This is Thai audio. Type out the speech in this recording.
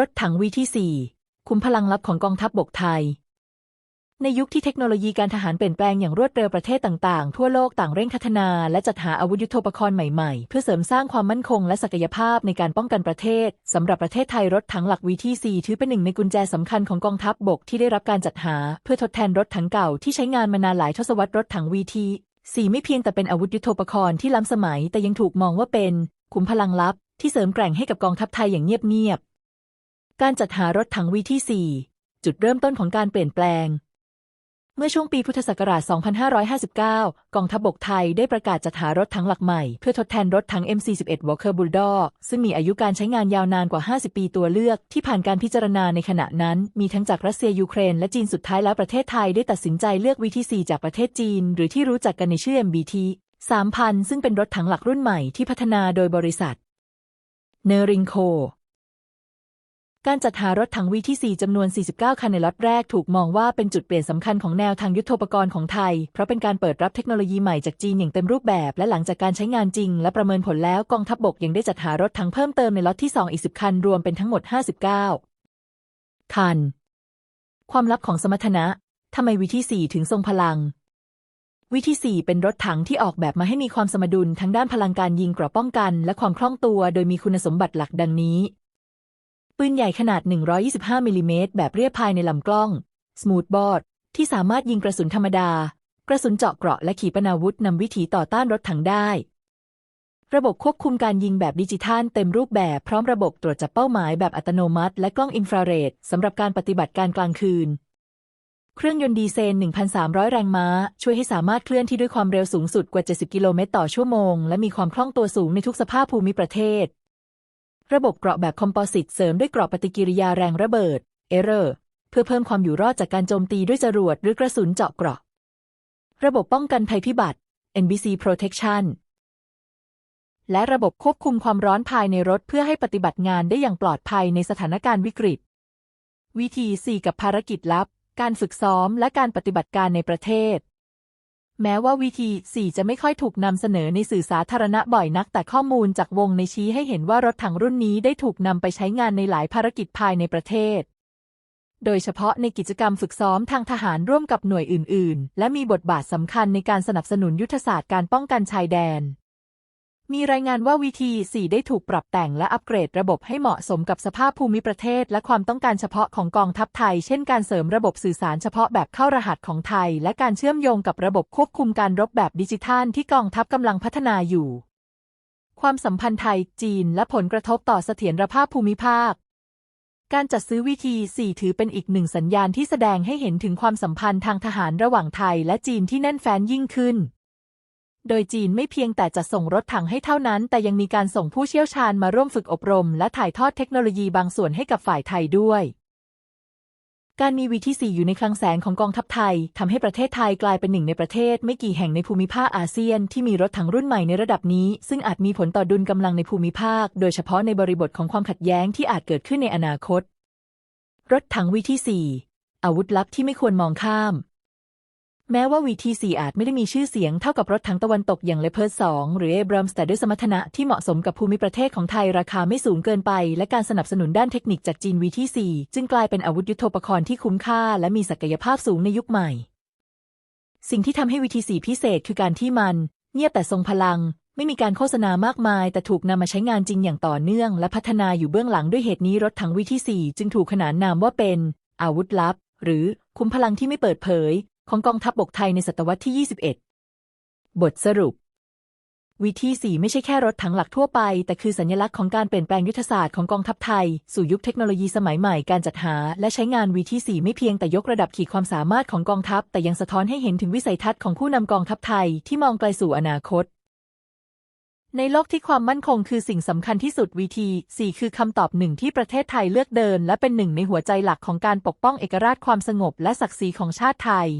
รถถังวีที่ 4 คุมพลังลับของกองทัพบบกไทย ในยุคที่เทคโนโลยีการทหารเปลี่ยนแปลงอย่างรวดเร็วประเทศต่างๆ ทั่วโลกต่างเร่งพัฒนาและจัดหาอาวุธยุทโธปกรณ์ใหม่ๆ เพื่อเสริมสร้างความมั่นคงและศักยภาพในการป้องกันประเทศ สำหรับประเทศไทยรถถังหลักวีที่ 4 ถือเป็นหนึ่งในกุญแจสำคัญของกองทัพบบกที่ได้รับการจัดหา เพื่อทดแทนรถถังเก่าที่ใช้งานมานานหลายทศวรรษรถถังวีที่4ไม่เพียงแต่เป็นอาวุธยุทโธปกรณ์ที่ล้ำสมัย แต่ยังถูกมองว่าเป็นขุมพลังลับที่เสริมแกร่งให้กับกองทัพไทยอย่างเงียบๆ การจัดหารถถังวีที่ 4 จุดเริ่มต้นของการเปลี่ยนแปลง เมื่อช่วงปีพุทธศักราช 2559 กองทัพบบกไทยได้ประกาศจัดหารถถังหลักใหม่ เพื่อทดแทนรถถัง M41 Walker Bulldog ซึ่งมีอายุการใช้งานยาวนานกว่า 50 ปีตัวเลือก ที่ผ่านการพิจารณาในขณะนั้น มีทั้งจากรัสเซียยูเครนและจีนสุดท้ายแล้วประเทศไทยได้ตัดสินใจเลือกวีที่ 4 จากประเทศจีน หรือที่รู้จักกันในชื่อ MBT 3000 ซึ่งเป็นรถถังหลักรุ่นใหม่ที่พัฒนาโดยบริษัทเนริงโค การจัดหารถถังวีที่ 4 จำนวน 49 คันในล็อตแรกถูกมองว่าเป็นจุดเปลี่ยนสำคัญของแนวทางยุทธปกรณ์ของไทย เพราะเป็นการเปิดรับเทคโนโลยีใหม่จากจีนอย่างเต็มรูปแบบ และหลังจากการใช้งานจริง และประเมินผลแล้วกองทัพบบกยังได้จัดหารถถังเพิ่มเติมในล็อตที่ 2 อีก 10 คัน รวมเป็นทั้งหมด 59 คัน ความลับของสมรรถนะทำไมวีที่ 4 ถึงทรงพลังวิธี 4 เป็นรถถังที่ออกแบบมาให้มีความสมดุลทั้งด้านพลังการยิงกระป้องกัน และความคล่องตัว โดยมีคุณสมบัติหลักดังนี้ ปืนใหญ่ขนาด 125มิลลิเมตรแบบเรียบภายในลำกล้อง Smooth Bord ที่สามารถยิงกระสุนธรรมดา กระสุนเจาะเกราะและขีปนาวุธนำวิถีต่อต้านรถถังได้ ระบบควบคุมการยิงแบบดิจิทัลเต็มรูปแบบพร้อมระบบตรวจจับเป้าหมายแบบอัตโนมัติ และกล้องอินฟราเรดสำหรับการปฏิบัติการกลางคืน เครื่องยนต์ดีเซล 1,300 แรงม้า ช่วยให้สามารถเคลื่อนที่ด้วยความเร็วสูงสุดกว่า 70 กิโลเมตรต่อชั่วโมง และมีความคล่องตัวสูงในทุกสภาพภูมิประเทศ ระบบเกราะแบบคอมโพสิตเสริมด้วยเกราะปฏิกิริยาแรงระเบิด Error เพื่อเพิ่มความอยู่รอดจากการโจมตีด้วยจรวดหรือกระสุนเจาะเกราะ ระบบป้องกันภัยพิบัติ NBC Protection และระบบควบคุมความร้อนภายในรถเพื่อให้ปฏิบัติงานได้อย่างปลอดภัยในสถานการณ์วิกฤต วิธี 4 กับภารกิจลับ การฝึกซ้อมและการปฏิบัติการในประเทศ แม้ว่าวิธี 4 จะไม่ค่อยถูกนำเสนอในสื่อสาธารณะบ่อยนัก แต่ข้อมูลจากวงในชี้ให้เห็นว่ารถถังรุ่นนี้ได้ถูกนำไปใช้งานในหลายภารกิจภายในประเทศ โดยเฉพาะในกิจกรรมฝึกซ้อมทางทหารร่วมกับหน่วยอื่น ๆ และมีบทบาทสำคัญในการสนับสนุนยุทธศาสตร์การป้องกันชายแดน มีรายงานว่าวิธี4ได้ถูกปรับแต่งและอัปเกรดระบบให้เหมาะสมกับสภาพภูมิประเทศ และความต้องการเฉพาะของกองทัพไทย เช่นการเสริมระบบสื่อสารเฉพาะแบบเข้ารหัสของไทย และการเชื่อมโยงกับระบบควบคุมการรบแบบดิจิทัลที่กองทัพกำลังพัฒนาอยู่ ความสัมพันธ์ไทย จีน และผลกระทบต่อเสถียรภาพภูมิภาค การจัดซื้อวิธี4ถือเป็นอีกหนึ่งสัญญาณที่แสดงให้เห็นถึงความสัมพันธ์ทางทหารระหว่างไทย และจีนที่แน่นแฟ้นยิ่งขึ้น โดยจีนไม่เพียงแต่จะส่งรถถังให้เท่านั้น แต่ยังมีการส่งผู้เชี่ยวชาญมาร่วมฝึกอบรม และถ่ายทอดเทคโนโลยีบางส่วนให้กับฝ่ายไทยด้วย การมีวีที่4อยู่ในคลังแสงของกองทัพไทยทำให้ประเทศไทยกลายเป็นหนึ่งในประเทศ ไม่กี่แห่งในภูมิภาคอาเซียนที่มีรถถังรุ่นใหม่ในระดับนี้ ซึ่งอาจมีผลต่อดุลกำลังในภูมิภาค โดยเฉพาะในบริบทของความขัดแย้งที่อาจเกิดขึ้นในอนาคต รถถังวีที่4อาวุธลับที่ไม่ควรมองข้าม แม้ว่าวีที4อาจไม่ได้มีชื่อเสียงเท่ากับรถถังตะวันตกอย่างเลเพิร์ส2หรือเอบรมส์แต่ด้วยสมรรถนะที่เหมาะสมกับภูมิประเทศของไทยราคาไม่สูงเกินไป และการสนับสนุนด้านเทคนิคจากจีนวีที่4จึงกลายเป็นอาวุธยุทโธปกรณ์ที่คุ้มค่า และมีศักยภาพสูงในยุคใหม่ สิ่งที่ทำให้วีที4พิเศษคือการที่มัน เงียบแต่ทรงพลัง ไม่มีการโฆษณามากมาย แต่ถูกนำมาใช้งานจริงอย่างต่อเนื่อง และพัฒนาอยู่เบื้องหลังด้วยเหตุนี้รถถังวีที่4จึงถูกขนานนามว่าเป็น อาวุธลับ หรือคุ้มพลังที่ไม่เปิดเผย ของกองทัพบบกไทยในศตวรรษที่ 21 บทสรุปวิธี4ไม่ใช่แค่รถถังหลักทั่วไป แต่คือสัญลักษณ์ของการเปลี่ยนแปลงยุทธศาสตร์ของกองทัพไทย สู่ยุคเทคโนโลยีสมัยใหม่การจัดหา และใช้งานวิธี4ไม่เพียงแต่ยกระดับขีดความสามารถของกองทัพ แต่ยังสะท้อนให้เห็นถึงวิสัยทัศน์ของผู้นำกองทัพไทยที่มองไกลสู่อนาคตในโลกที่ความมั่นคงคือสิ่งสำคัญที่สุดวีที4คือคำตอบหนึ่งที่ประเทศไทยเลือกเดิน และเป็นหนึ่งในหัวใจหลักของการปกป้องเอกราชความสงบและศักดิ์ศรีของชาติไทย